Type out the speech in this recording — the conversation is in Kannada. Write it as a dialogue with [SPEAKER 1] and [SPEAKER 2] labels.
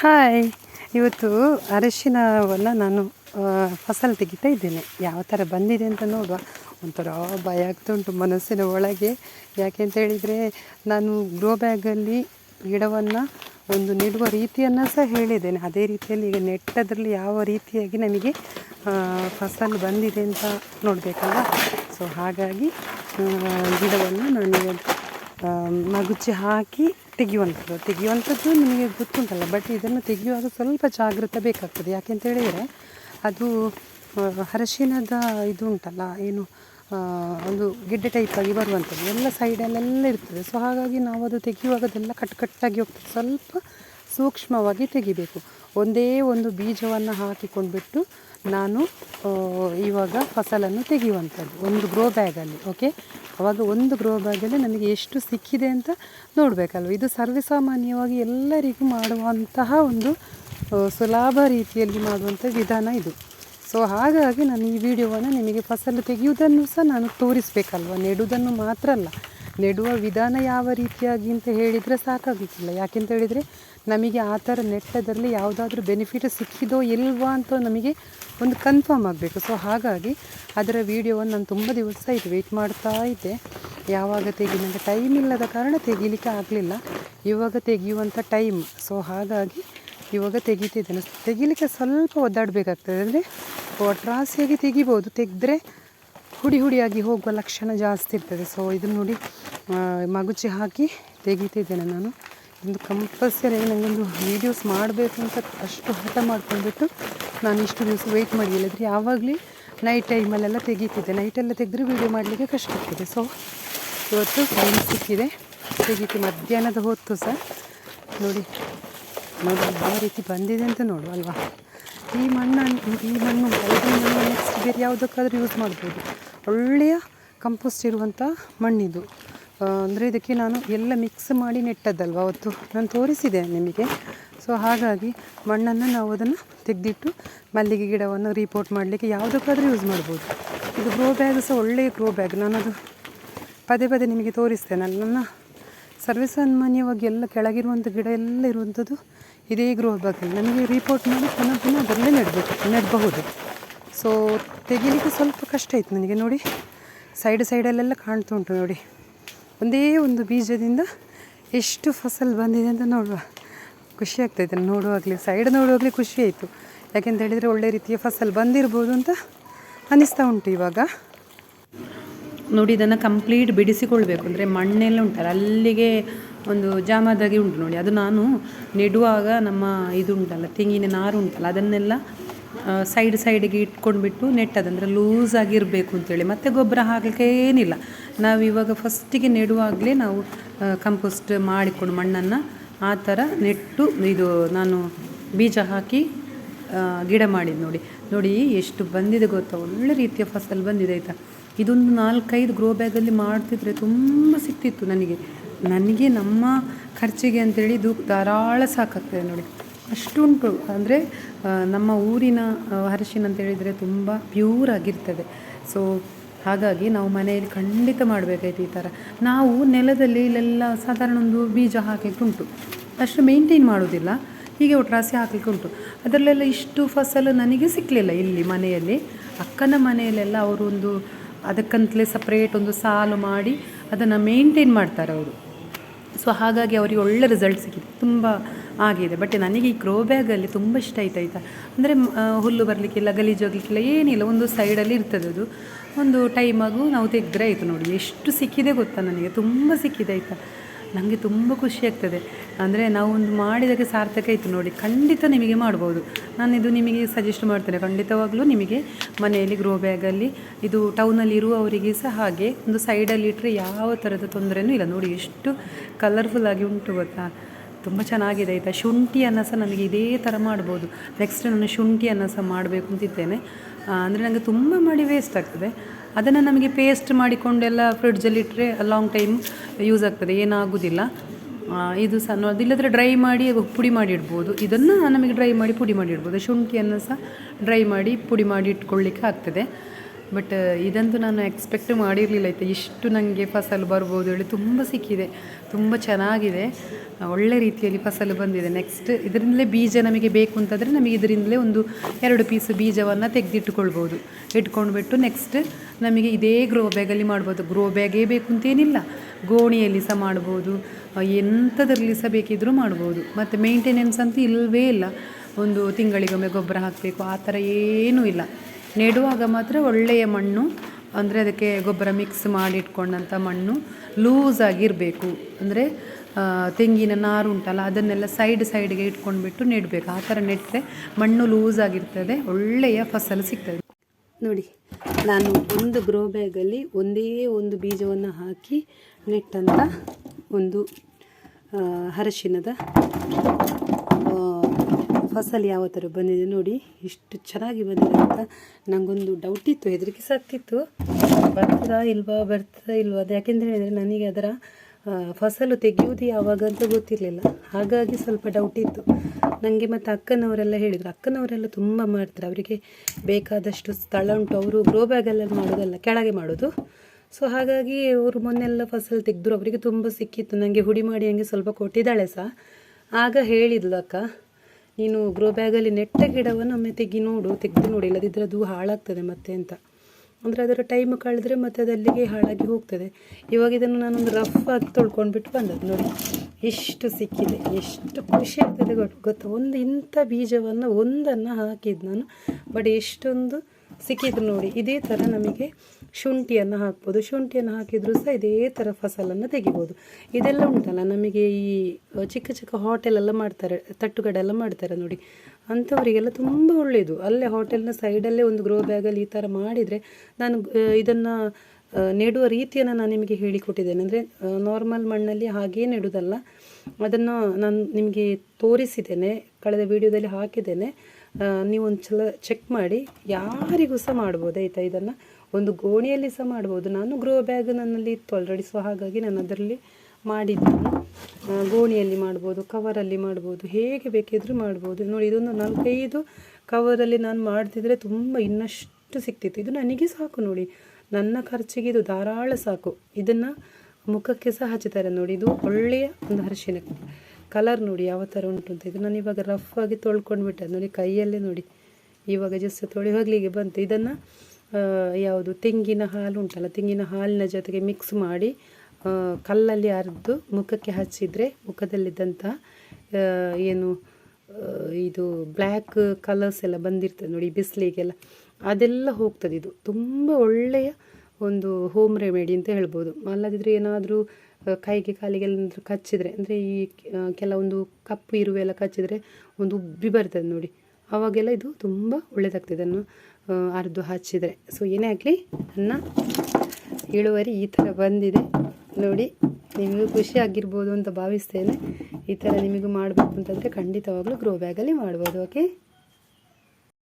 [SPEAKER 1] ಹಾಯ್ ಇವತ್ತು ಅರಿಶಿನವನ್ನು ನಾನು ಫಸಲ್ ತೆಗಿತಾ ಇದ್ದೇನೆ. ಯಾವ ಥರ ಬಂದಿದೆ ಅಂತ ನೋಡುವ. ಒಂಥರ ಭಯ ಆಗ್ತಾ ಉಂಟು ಮನಸ್ಸಿನ ಒಳಗೆ. ಯಾಕೆ ಅಂತ ಹೇಳಿದರೆ, ನಾನು ಗ್ರೋ ಬ್ಯಾಗಲ್ಲಿ ಗಿಡವನ್ನು ಒಂದು ನೆಡುವ ರೀತಿಯನ್ನು ಸಹ ಹೇಳಿದ್ದೇನೆ. ಅದೇ ರೀತಿಯಲ್ಲಿ ಈಗ ನೆಟ್ಟದ್ರಲ್ಲಿ ಯಾವ ರೀತಿಯಾಗಿ ನನಗೆ ಫಸಲು ಬಂದಿದೆ ಅಂತ ನೋಡಬೇಕಲ್ಲ ಸೊ ಹಾಗಾಗಿ ಗಿಡವನ್ನು ನಾನು ಮಗುಚಿ ಹಾಕಿ ತೆಗೆಯುವಂಥದ್ದು. ತೆಗೆಯುವಂಥದ್ದು ನಿಮಗೆ ಗೊತ್ತುಂಟಲ್ಲ ಬಟ್ ಇದನ್ನು ತೆಗೆಯುವಾಗ ಸ್ವಲ್ಪ ಜಾಗ್ರತೆ ಬೇಕಾಗ್ತದೆ. ಯಾಕೆಂತ ಹೇಳಿದರೆ, ಅದು ಅರಶಿನದ ಇದು ಉಂಟಲ್ಲ ಏನು ಒಂದು ಗೆಡ್ಡೆ ಟೈಪಾಗಿ ಬರುವಂಥದ್ದು. ಎಲ್ಲ ಸೈಡಲ್ಲೆಲ್ಲ ಇರ್ತದೆ. ಸೊ ಹಾಗಾಗಿ ನಾವು ಅದು ತೆಗೆಯುವಾಗ ಅದೆಲ್ಲ ಕಟ್ ಕಟ್ಟಾಗಿ ಹೋಗ್ತದೆ. ಸ್ವಲ್ಪ ಸೂಕ್ಷ್ಮವಾಗಿ ತೆಗಿಬೇಕು. ಒಂದೇ ಒಂದು ಬೀಜವನ್ನು ಹಾಕಿಕೊಂಡ್ಬಿಟ್ಟು ನಾನು ಇವಾಗ ಫಸಲನ್ನು ತೆಗೆಯುವಂಥದ್ದು, ಒಂದು ಗ್ರೋ ಬ್ಯಾಗಲ್ಲಿ ಓಕೆ ಅವಾಗ ಒಂದು ಗ್ರೋ ಬ್ಯಾಗಲ್ಲಿ ನನಗೆ ಎಷ್ಟು ಸಿಕ್ಕಿದೆ ಅಂತ ನೋಡಬೇಕಲ್ವ? ಇದು ಸರ್ವೇಸಾಮಾನ್ಯವಾಗಿ ಎಲ್ಲರಿಗೂ ಮಾಡುವಂತಹ ಒಂದು ಸುಲಭ ರೀತಿಯಲ್ಲಿ ಮಾಡುವಂಥ ವಿಧಾನ ಇದು. ಸೊ ಹಾಗಾಗಿ ನಾನು ಈ ವಿಡಿಯೋವನ್ನು ನಿಮಗೆ ಫಸಲು ತೆಗೆಯುವುದನ್ನು ಸಹ ನಾನು ತೋರಿಸಬೇಕಲ್ವ? ನೆಡುವುದನ್ನು ಮಾತ್ರ ಅಲ್ಲ. ನೆಡುವ ವಿಧಾನ ಯಾವ ರೀತಿಯಾಗಿ ಅಂತ ಹೇಳಿದರೆ ಸಾಕಾಗಲಿಕ್ಕಿಲ್ಲ. ಯಾಕೆಂತ ಹೇಳಿದರೆ ನಮಗೆ ಆ ಥರ ನೆಟ್ಟದರಲ್ಲಿ ಯಾವುದಾದ್ರೂ ಬೆನಿಫಿಟ್ ಸಿಕ್ಕಿದೋ ಇಲ್ವಾ ಅಂತ ನಮಗೆ ಒಂದು ಕನ್ಫರ್ಮ್ ಆಗಬೇಕು. ಸೊ ಹಾಗಾಗಿ ಅದರ ವಿಡಿಯೋವನ್ನು ನಾನು ತುಂಬ ದಿವಸ ಆಯಿತು ವೆಯ್ಟ್ ಮಾಡ್ತಾ ಇದ್ದೆ. ಯಾವಾಗ ತೆಗಿ ನನಗೆ ಟೈಮ್ ಇಲ್ಲದ ಕಾರಣ ತೆಗಿಲಿಕ್ಕೆ ಆಗಲಿಲ್ಲ. ಇವಾಗ ತೆಗೆಯುವಂಥ ಟೈಮ್ ಸೊ ಹಾಗಾಗಿ ಇವಾಗ ತೆಗಿತಿದ್ದೇನೆ. ತೆಗಿಲಿಕ್ಕೆ ಸ್ವಲ್ಪ ಒದ್ದಾಡಬೇಕಾಗ್ತದೆ. ಅಂದರೆ ಒಟ್ರಾಸಿಯಾಗಿ ತೆಗಿಬೋದು. ತೆಗೆದ್ರೆ ಹುಡಿ ಹುಡಿಯಾಗಿ ಹೋಗುವ ಲಕ್ಷಣ ಜಾಸ್ತಿ ಇರ್ತದೆ. ಸೊ ಇದನ್ನು ನೋಡಿ ಮಗುಚಿ ಹಾಕಿ ತೆಗಿತಿದ್ದೇನೆ ನಾನು. ಒಂದು ಕಂಪಲ್ಸರಿ ನನಗೊಂದು ವೀಡಿಯೋಸ್ ಮಾಡಬೇಕು ಅಂತ ಅಷ್ಟು ಹಠ ಮಾಡ್ಕೊಂಡ್ಬಿಟ್ಟು ನಾನು ಇಷ್ಟು ದಿವಸ ವೆಯ್ಟ್ ಮಾಡಿ ಇಲ್ಲದ್ರೆ ಯಾವಾಗಲೂ ನೈಟ್ ಟೈಮಲ್ಲೆಲ್ಲ ತೆಗಿತಿದ್ದೆ. ನೈಟೆಲ್ಲ ತೆಗೆದ್ರೆ ವೀಡಿಯೋ ಮಾಡಲಿಕ್ಕೆ ಕಷ್ಟ ಆಗ್ತದೆ. ಸೊ ಇವತ್ತು ಟೈಮ್ ಸಿಕ್ಕಿದೆ. ತೆಗಿತಿ. ಮಧ್ಯಾಹ್ನದ ಹೊತ್ತು ಸಹ. ನೋಡಿ ನೋಡಿ ಯಾವ ರೀತಿ ಬಂದಿದೆ ಅಂತ ನೋಡು ಅಲ್ವಾ? ಈ ಮಣ್ಣನ್ನು, ಈ ಮಣ್ಣು ಈ ಮಣ್ಣು ನೆಕ್ಸ್ಟ್ ಬೇರೆ ಯಾವುದಕ್ಕಾದರೂ ಯೂಸ್ ಮಾಡ್ಬೋದು. ಒಳ್ಳೆಯ ಕಂಪೋಸ್ಟ್ ಇರುವಂಥ ಮಣ್ಣಿದು. ಅಂದರೆ ಇದಕ್ಕೆ ನಾನು ಎಲ್ಲ ಮಿಕ್ಸ್ ಮಾಡಿ ನೆಟ್ಟದ್ದಲ್ವ ಅವತ್ತು? ನಾನು ತೋರಿಸಿದೆ ನಿಮಗೆ. ಸೊ ಹಾಗಾಗಿ ಮಣ್ಣನ್ನು ನಾವು ಅದನ್ನು ತೆಗೆದಿಟ್ಟು ಮಲ್ಲಿಗೆ ಗಿಡವನ್ನು ರೀಪೋರ್ಟ್ ಮಾಡಲಿಕ್ಕೆ ಯಾವುದಕ್ಕಾದರೂ ಯೂಸ್ ಮಾಡ್ಬೋದು. ಇದು ಗ್ರೋ ಬ್ಯಾಗ್ ಸಹ ಒಳ್ಳೆಯ ಗ್ರೋ ಬ್ಯಾಗ್ ನಾನು ಅದು ಪದೇ ಪದೇ ನಿಮಗೆ ತೋರಿಸ್ತೇನೆ. ನನ್ನ ಸರ್ವೇಸಾಮಾನ್ಯವಾಗಿ ಎಲ್ಲ ಕೆಳಗಿರುವಂಥ ಗಿಡ ಎಲ್ಲ ಇರುವಂಥದ್ದು ಇದೇ ಗ್ರೋ ಬ್ಯಾಗಲ್ಲಿ ನಮಗೆ ರಿಪೋರ್ಟ್ ಮಾಡಿ ಪುನಃ ಪುನಃ ಅದರಲ್ಲೇ ನೆಡಬೇಕು, ನೆಡಬಹುದು. ಸೊ ತೆಗಿಲಿಕ್ಕೆ ಸ್ವಲ್ಪ ಕಷ್ಟ ಆಯಿತು ನನಗೆ. ನೋಡಿ ಸೈಡ್ ಸೈಡಲ್ಲೆಲ್ಲ ಕಾಣ್ತಾ ಉಂಟು ನೋಡಿ. ಒಂದೇ ಒಂದು ಬೀಜದಿಂದ ಎಷ್ಟು ಫಸಲು ಬಂದಿದೆ ಅಂತ ನೋಡುವ. ಖುಷಿ ಆಗ್ತೈತೆ ನೋಡುವಾಗಲೇ ಸೈಡ್ ನೋಡುವಾಗಲೇ ಖುಷಿ ಆಯಿತು. ಯಾಕೆಂತ ಹೇಳಿದರೆ ಒಳ್ಳೆ ರೀತಿಯ ಫಸಲು ಬಂದಿರ್ಬೋದು ಅಂತ ಅನ್ನಿಸ್ತಾ ಉಂಟು ಇವಾಗ. ನೋಡಿ, ಇದನ್ನು ಕಂಪ್ಲೀಟ್ ಬಿಡಿಸಿಕೊಳ್ಬೇಕು. ಅಂದರೆ ಮಣ್ಣೆಲ್ಲ ಉಂಟಲ್ಲ, ಅಲ್ಲಿಗೆ ಒಂದು ಜಾಮದಾಗಿ ಉಂಟು ನೋಡಿ. ಅದು ನಾನು ನೆಡುವಾಗ ನಮ್ಮ ಇದು ಉಂಟಲ್ಲ, ತೆಂಗಿನ ನಾರು ಉಂಟಲ್ಲ, ಅದನ್ನೆಲ್ಲ ಸೈಡ್ ಸೈಡಿಗೆ ಇಟ್ಕೊಂಡ್ಬಿಟ್ಟು ನೆಟ್ಟದಂದರೆ ಲೂಸ್ ಆಗಿರಬೇಕು ಅಂತೇಳಿ. ಮತ್ತೆ ಗೊಬ್ಬರ ಹಾಕಲಿಕ್ಕೆ ಏನಿಲ್ಲ. ನಾವು ಇವಾಗ ಫಸ್ಟಿಗೆ ನೆಡುವಾಗಲೇ ನಾವು ಕಂಪೋಸ್ಟ್ ಮಾಡಿಕೊಂಡು ಮಣ್ಣನ್ನು ಆ ಥರ ನೆಟ್ಟು ಇದು ನಾನು ಬೀಜ ಹಾಕಿ ಗಿಡ ಮಾಡಿದ್ದು ನೋಡಿ. ನೋಡಿ ಎಷ್ಟು ಬಂದಿದೆ ಗೊತ್ತಾ? ಒಳ್ಳೆ ರೀತಿಯ ಫಸಲು ಬಂದಿದೆ ಆಯಿತಾ? ಇದೊಂದು ನಾಲ್ಕೈದು ಗ್ರೋ ಬ್ಯಾಗಲ್ಲಿ ಮಾಡ್ತಿದ್ರೆ ತುಂಬ ಸಿಕ್ತಿತ್ತು ನನಗೆ. ನನಗೆ ನಮ್ಮ ಖರ್ಚಿಗೆ ಅಂತೇಳಿ ಇದು ಧಾರಾಳ ಸಾಕಾಗ್ತದೆ ನೋಡಿ. ಅಷ್ಟುಂಟು. ಅಂದರೆ ನಮ್ಮ ಊರಿನ ಅರಶಿನ ಅಂತ ಹೇಳಿದರೆ ತುಂಬ ಪ್ಯೂರ್ ಆಗಿರ್ತದೆ. ಸೊ ಹಾಗಾಗಿ ನಾವು ಮನೆಯಲ್ಲಿ ಖಂಡಿತ ಮಾಡಬೇಕಾಯ್ತು ಈ ಥರ ನಾವು ನೆಲದಲ್ಲಿ ಇಲ್ಲೆಲ್ಲ ಸಾಧಾರಣ ಒಂದು ಬೀಜ ಹಾಕಲಿಕ್ಕೆ ಉಂಟು. ಅಷ್ಟು ಮೇಂಟೈನ್ ಮಾಡೋದಿಲ್ಲ. ಹೀಗೆ ಒಟ್ರಾಸಿ ಹಾಕಲಿಕ್ಕೆ ಉಂಟು. ಅದರಲ್ಲೆಲ್ಲ ಇಷ್ಟು ಫಸಲು ನನಗೆ ಸಿಕ್ಕಲಿಲ್ಲ ಇಲ್ಲಿ ಮನೆಯಲ್ಲಿ. ಅಕ್ಕನ ಮನೆಯಲ್ಲೆಲ್ಲ ಅವರು ಒಂದು, ಅದಕ್ಕಂತಲೇ ಸಪ್ರೇಟ್ ಒಂದು ಸಾಲು ಮಾಡಿ ಅದನ್ನು ಮೇಂಟೈನ್ ಮಾಡ್ತಾರೆ ಅವರು. ಸೊ ಹಾಗಾಗಿ ಅವರಿಗೆ ಒಳ್ಳೆ ರಿಸಲ್ಟ್ ಸಿಕ್ಕಿದೆ. ತುಂಬ ಆಗಿದೆ. ಬಟ್ ನನಗೆ ಈ ಗ್ರೋ ಬ್ಯಾಗಲ್ಲಿ ತುಂಬ ಇಷ್ಟ ಆಯ್ತು ಆಯಿತಾ? ಅಂದರೆ ಹುಲ್ಲು ಬರಲಿಕ್ಕಿಲ್ಲ, ಗಲೀಜು ಹೋಗ್ಲಿಕ್ಕಿಲ್ಲ, ಏನಿಲ್ಲ, ಒಂದು ಸೈಡಲ್ಲಿ ಇರ್ತದೆ ಅದು. ಒಂದು ಟೈಮಾಗೂ ನಾವು ತೆಗೆದ್ರೆ ಆಯಿತು ನೋಡಿ. ಎಷ್ಟು ಸಿಕ್ಕಿದೆ ಗೊತ್ತಾ ನನಗೆ? ತುಂಬ ಸಿಕ್ಕಿದೆ ಆಯಿತಾ? ನನಗೆ ತುಂಬ ಖುಷಿ ಆಗ್ತದೆ. ಅಂದರೆ ನಾವು ಒಂದು ಮಾಡಿದಕ್ಕೆ ಸಾರ್ಥಕ ಆಯಿತು ನೋಡಿ. ಖಂಡಿತ ನಿಮಗೆ ಮಾಡ್ಬೋದು. ಇದು ನಿಮಗೆ ಸಜೆಸ್ಟ್ ಮಾಡ್ತೇನೆ. ಖಂಡಿತವಾಗಲೂ ನಿಮಗೆ ಮನೆಯಲ್ಲಿ ಗ್ರೋ ಬ್ಯಾಗಲ್ಲಿ ಇದು ಟೌನಲ್ಲಿ ಇರುವವರಿಗೆ ಸಹ ಹಾಗೆ ಒಂದು ಸೈಡಲ್ಲಿ ಇಟ್ಟರೆ ಯಾವ ಥರದ ತೊಂದರೆಯೂ ಇಲ್ಲ. ನೋಡಿ, ಎಷ್ಟು ಕಲರ್ಫುಲ್ ಆಗಿ ಉಂಟು ಗೊತ್ತಾ? ತುಂಬ ಚೆನ್ನಾಗಿದೆ ಆಯಿತಾ ಶುಂಠಿಯನ್ನು ಸಹ ನನಗೆ ಇದೇ ಥರ ಮಾಡ್ಬೋದು. ನೆಕ್ಸ್ಟ್ ನಾನು ಶುಂಠಿಯನ್ನು ಸಹ ಮಾಡಬೇಕು ಅಂತಿದ್ದೇನೆ. ಅಂದರೆ ನನಗೆ ತುಂಬ ಮಾಡಿ ವೇಸ್ಟ್ ಆಗ್ತದೆ. ಅದನ್ನು ನಮಗೆ ಪೇಸ್ಟ್ ಮಾಡಿಕೊಂಡೆಲ್ಲ ಫ್ರಿಡ್ಜಲ್ಲಿ ಇಟ್ಟರೆ ಲಾಂಗ್ ಟೈಮ್ ಯೂಸ್ ಆಗ್ತದೆ. ಏನಾಗೋದಿಲ್ಲ. ಇದು ಸಹ ಅದಿಲ್ಲದ್ರೆ ಡ್ರೈ ಮಾಡಿ ಪುಡಿ ಮಾಡಿ ಇಡ್ಬೋದು. ಇದನ್ನು ನಮಗೆ ಡ್ರೈ ಮಾಡಿ ಪುಡಿ ಮಾಡಿ ಇಡ್ಬೋದು. ಶುಂಠಿಯನ್ನು ಸಹ ಡ್ರೈ ಮಾಡಿ ಪುಡಿ ಮಾಡಿ ಇಟ್ಕೊಳ್ಳಿಕ್ಕೆ ಆಗ್ತದೆ. ಬಟ್ ಇದಂತೂ ನಾನು ಎಕ್ಸ್ಪೆಕ್ಟ್ ಮಾಡಿರಲಿಲ್ಲ. ಆಯಿತು? ಇಷ್ಟು ನನಗೆ ಫಸಲು ಬರ್ಬೋದು ಹೇಳಿ ತುಂಬ ಸಿಕ್ಕಿದೆ. ತುಂಬ ಚೆನ್ನಾಗಿದೆ. ಒಳ್ಳೆ ರೀತಿಯಲ್ಲಿ ಫಸಲು ಬಂದಿದೆ. ನೆಕ್ಸ್ಟ್ ಇದರಿಂದಲೇ ಬೀಜ ನಮಗೆ ಬೇಕು ಅಂತಂದರೆ ನಮಗೆ ಇದರಿಂದಲೇ ಒಂದು ಎರಡು ಪೀಸ್ ಬೀಜವನ್ನು ತೆಗೆದಿಟ್ಟುಕೊಳ್ಬೋದು. ಇಟ್ಕೊಂಡ್ಬಿಟ್ಟು ನೆಕ್ಸ್ಟ್ ನಮಗೆ ಇದೇ ಗ್ರೋ ಬ್ಯಾಗಲ್ಲಿ ಮಾಡ್ಬೋದು. ಗ್ರೋ ಬ್ಯಾಗೇ ಬೇಕು ಅಂತೇನಿಲ್ಲ. ಗೋಣಿಯಲ್ಲಿ ಸಹ ಮಾಡ್ಬೋದು. ಎಂಥದ್ರಲ್ಲಿ ಸಹ ಬೇಕಿದ್ದರೂ ಮಾಡ್ಬೋದು. ಮತ್ತು ಮೇಂಟೆನೆನ್ಸ್ ಅಂತೂ ಇಲ್ಲವೇ ಇಲ್ಲ. ಒಂದು ತಿಂಗಳಿಗೊಮ್ಮೆ ಗೊಬ್ಬರ ಹಾಕಬೇಕು. ಆ ಥರ ಏನೂ ಇಲ್ಲ. ನೆಡುವಾಗ ಮಾತ್ರ ಒಳ್ಳೆಯ ಮಣ್ಣು, ಅಂದರೆ ಅದಕ್ಕೆ ಗೊಬ್ಬರ ಮಿಕ್ಸ್ ಮಾಡಿ ಇಟ್ಕೊಂಡಂಥ ಮಣ್ಣು ಲೂಸ್ ಆಗಿರಬೇಕು. ಅಂದರೆ ತೆಂಗಿನ ನಾರು ಉಂಟಲ್ಲ, ಅದನ್ನೆಲ್ಲ ಸೈಡ್ ಸೈಡ್ಗೆ ಇಟ್ಕೊಂಡ್ಬಿಟ್ಟು ನೆಡಬೇಕು. ಆ ಥರ ನೆಟ್ಟರೆ ಮಣ್ಣು ಲೂಸ್ ಆಗಿರ್ತದೆ, ಒಳ್ಳೆಯ ಫಸಲು ಸಿಗ್ತದೆ. ನೋಡಿ, ನಾನು ಒಂದು ಗ್ರೋ ಬ್ಯಾಗಲ್ಲಿ ಒಂದೇ ಒಂದು ಬೀಜವನ್ನು ಹಾಕಿ ನೆಟ್ಟಂಥ ಒಂದು ಅರಶಿನದ ಫಸಲು ಯಾವ ಥರ ಬಂದಿದೆ ನೋಡಿ, ಇಷ್ಟು ಚೆನ್ನಾಗಿ ಬಂದಿದೆ ಅಂತ ನನಗೊಂದು ಡೌಟ್ ಇತ್ತು, ಹೆದರಿಕೆ ಸಾಕ್ತಿತ್ತು ಬರ್ತದಾ ಇಲ್ವಾ ಬರ್ತದಾ ಇಲ್ವಾ ಅದು ಯಾಕೆಂದರೆ ಹೇಳಿದರೆ ನನಗೆ ಅದರ ಫಸಲು ತೆಗೆಯುವುದು ಯಾವಾಗ ಅಂತ ಗೊತ್ತಿರಲಿಲ್ಲ. ಹಾಗಾಗಿ ಸ್ವಲ್ಪ ಡೌಟ್ ಇತ್ತು. ನನಗೆ ಮತ್ತು ಅಕ್ಕನವರೆಲ್ಲ ಹೇಳಿದರು. ಅಕ್ಕನವರೆಲ್ಲ ತುಂಬ ಮಾಡ್ತಾರೆ. ಅವರಿಗೆ ಬೇಕಾದಷ್ಟು ಸ್ಥಳ ಉಂಟು. ಅವರು ಗ್ರೋ ಬ್ಯಾಗಲ್ಲ ಮಾಡೋದಲ್ಲ, ಕೆಳಗೆ ಮಾಡೋದು. ಸೊ ಹಾಗಾಗಿ ಅವರು ಮೊನ್ನೆಲ್ಲ ಫಸಲು ತೆಗೆದ್ರು. ಅವರಿಗೆ ತುಂಬ ಸಿಕ್ಕಿತ್ತು. ನನಗೆ ಹುಡಿ ಮಾಡಿ ಹಂಗೆ ಸ್ವಲ್ಪ ಕೊಟ್ಟಿದ್ದಾಳೆ ಸಹ ಆಗ ಹೇಳಿದ್ಲು ಅಕ್ಕ. ನೀನು ಗ್ರೋ ಬ್ಯಾಗಲ್ಲಿ ನೆಟ್ಟ ಗಿಡವನ್ನು ಒಮ್ಮೆ ತೆಗಿ ನೋಡು, ತೆಗೆದು ನೋಡಿ ಇಲ್ಲದಿದ್ದರೆ ಅದು ಹಾಳಾಗ್ತದೆ ಮತ್ತೆ ಅಂತ. ಅಂದರೆ ಅದರ ಟೈಮ್ ಕಳೆದ್ರೆ ಮತ್ತೆ ಅದು ಅಲ್ಲಿಗೆ ಹಾಳಾಗಿ ಹೋಗ್ತದೆ. ಇವಾಗ ಇದನ್ನು ನಾನೊಂದು ರಫ್ ಆಗಿ ತೊಳ್ಕೊಂಡ್ಬಿಟ್ಟು ಬಂದದ್ದು ನೋಡಿ. ಎಷ್ಟು ಸಿಕ್ಕಿದೆ, ಎಷ್ಟು ಖುಷಿ ಆಗ್ತದೆ ಗೊತ್ತು? ಗೊತ್ತಾ? ಒಂದು ಇಂಥ ಬೀಜವನ್ನು, ಒಂದನ್ನು ಹಾಕಿದ್ದು ನಾನು, ಬಟ್ ಎಷ್ಟೊಂದು ಸಿಕ್ಕಿದ್ರು ನೋಡಿ. ಇದೇ ಥರ ನಮಗೆ ಶುಂಠಿಯನ್ನು ಹಾಕ್ಬೋದು. ಶುಂಠಿಯನ್ನು ಹಾಕಿದರೂ ಸಹ ಇದೇ ಥರ ಫಸಲನ್ನು ತೆಗಿಬೋದು. ಇದೆಲ್ಲ ಉಂಟಲ್ಲ, ನಮಗೆ ಈ ಚಿಕ್ಕ ಚಿಕ್ಕ ಹೋಟೆಲೆಲ್ಲ ಮಾಡ್ತಾರೆ, ತಟ್ಟುಗಡೆ ಎಲ್ಲ ಮಾಡ್ತಾರೆ ನೋಡಿ. ಅಂಥವರಿಗೆಲ್ಲ ತುಂಬ ಒಳ್ಳೆಯದು ಅಲ್ಲೇ ಹೋಟೆಲ್ನ ಸೈಡಲ್ಲೇ ಒಂದು ಗ್ರೋ ಬ್ಯಾಗಲ್ಲಿ ಈ ಥರ ಮಾಡಿದರೆ ನಾನು ಇದನ್ನು ನೆಡುವ ರೀತಿಯನ್ನು ನಾನು ನಿಮಗೆ ಹೇಳಿಕೊಟ್ಟಿದ್ದೇನೆ ಅಂದರೆ ನಾರ್ಮಲ್ ಮಣ್ಣಲ್ಲಿ ಹಾಗೇ ನೆಡುವುದಲ್ಲ ಅದನ್ನು ನಾನು ನಿಮಗೆ ತೋರಿಸಿದ್ದೇನೆ, ಕಳೆದ ವಿಡಿಯೋದಲ್ಲಿ ಹಾಕಿದ್ದೇನೆ. ನೀವು ಒಂದು ಸಲ ಚೆಕ್ ಮಾಡಿ, ಯಾರಿಗೂ ಸಹ ಮಾಡ್ಬೋದು. ಆಯಿತಾ ಇದನ್ನು? ಒಂದು ಗೋಣಿಯಲ್ಲಿ ಸಹ ಮಾಡ್ಬೋದು. ನಾನು ಗ್ರೋ ಬ್ಯಾಗ್ ನನ್ನಲ್ಲಿ ಇತ್ತು ಆಲ್ರೆಡಿ ಸೊ ಹಾಗಾಗಿ ನಾನು ಅದರಲ್ಲಿ ಮಾಡಿದ್ದೇನೆ. ಗೋಣಿಯಲ್ಲಿ ಮಾಡ್ಬೋದು ಕವರಲ್ಲಿ ಮಾಡ್ಬೋದು, ಹೇಗೆ ಬೇಕಿದ್ರೂ ಮಾಡ್ಬೋದು. ನೋಡಿ, ಇದೊಂದು ನಾಲ್ಕೈದು ಕವರಲ್ಲಿ ನಾನು ಮಾಡ್ತಿದ್ರೆ ತುಂಬ ಇನ್ನಷ್ಟು ಸಿಕ್ತಿತ್ತು. ಇದು ನನಗೆ ಸಾಕು ನೋಡಿ. ನನ್ನ ಖರ್ಚಿಗೆ ಇದು ಧಾರಾಳ ಸಾಕು. ಇದನ್ನು ಮುಖಕ್ಕೆ ಸಹ ಹಚ್ಚುತ್ತಾರೆ ನೋಡಿ. ಇದು ಒಳ್ಳೆಯ ಒಂದು ಅರಿಶಿನ ಕಲರ್ ನೋಡಿ, ಯಾವ ಥರ ಉಂಟು ಅಂತ. ಇದು ನಾನು ಇವಾಗ ರಫ್ ಆಗಿ ತೊಳ್ಕೊಂಡು ಬಿಟ್ಟೆ ನೋಡಿ, ಕೈಯಲ್ಲೇ ನೋಡಿ. ಇವಾಗ ಜಸ್ಟ್ ತೊಳಿ ಹೋಗ್ಲಿಗೆ ಬಂತು. ಇದನ್ನು ಯಾವುದು, ತೆಂಗಿನ ಹಾಲು ಉಂಟಲ್ಲ, ತೆಂಗಿನ ಹಾಲಿನ ಜೊತೆಗೆ ಮಿಕ್ಸ್ ಮಾಡಿ ಕಲ್ಲಲ್ಲಿ ಅರೆದು ಮುಖಕ್ಕೆ ಹಚ್ಚಿದರೆ ಮುಖದಲ್ಲಿದ್ದಂತಹ ಏನು ಇದು ಬ್ಲ್ಯಾಕ್ ಕಲರ್ಸ್ ಎಲ್ಲ ಬಂದಿರ್ತದೆ ನೋಡಿ, ಬಿಸಿಲಿಗೆಲ್ಲ. ಅದೆಲ್ಲ ಹೋಗ್ತದೆ ಇದು. ತುಂಬ ಒಳ್ಳೆಯ ಒಂದು ಹೋಮ್ ರೆಮಿಡಿ ಅಂತ ಹೇಳ್ಬೋದು. ಅಲ್ಲದಿದ್ದರೆ ಏನಾದರೂ ಕೈಗೆ ಕಾಲಿಗೆ ಏನಾದರೂ ಕಚ್ಚಿದರೆ, ಅಂದರೆ ಈ ಕೆಲವೊಂದು ಕಪ್ಪು ಇರುವೆಲ್ಲ ಕಚ್ಚಿದರೆ ಒಂದು ಉಬ್ಬಿ ಬರ್ತದೆ ನೋಡಿ. ಆವಾಗೆಲ್ಲ ಇದು ತುಂಬ ಒಳ್ಳೆಯದಾಗ್ತದೆ ಅನ್ನು ಅರ್ದು ಹಚ್ಚಿದರೆ. ಸೊ ಏನೇ ಆಗಲಿ ಅನ್ನ ಇಳುವರಿ ಈ ಥರ ಬಂದಿದೆ. ನೋಡಿ, ನಿಮಗೂ ಖುಷಿ ಆಗಿರ್ಬೋದು ಅಂತ ಭಾವಿಸ್ತೇನೆ. ಈ ಥರ ನಿಮಗೂ ಮಾಡಬೇಕು ಅಂತಂದರೆ ಖಂಡಿತವಾಗ್ಲೂ ಗ್ರೋ ಬ್ಯಾಗಲ್ಲಿ ಮಾಡ್ಬೋದು ಓಕೆ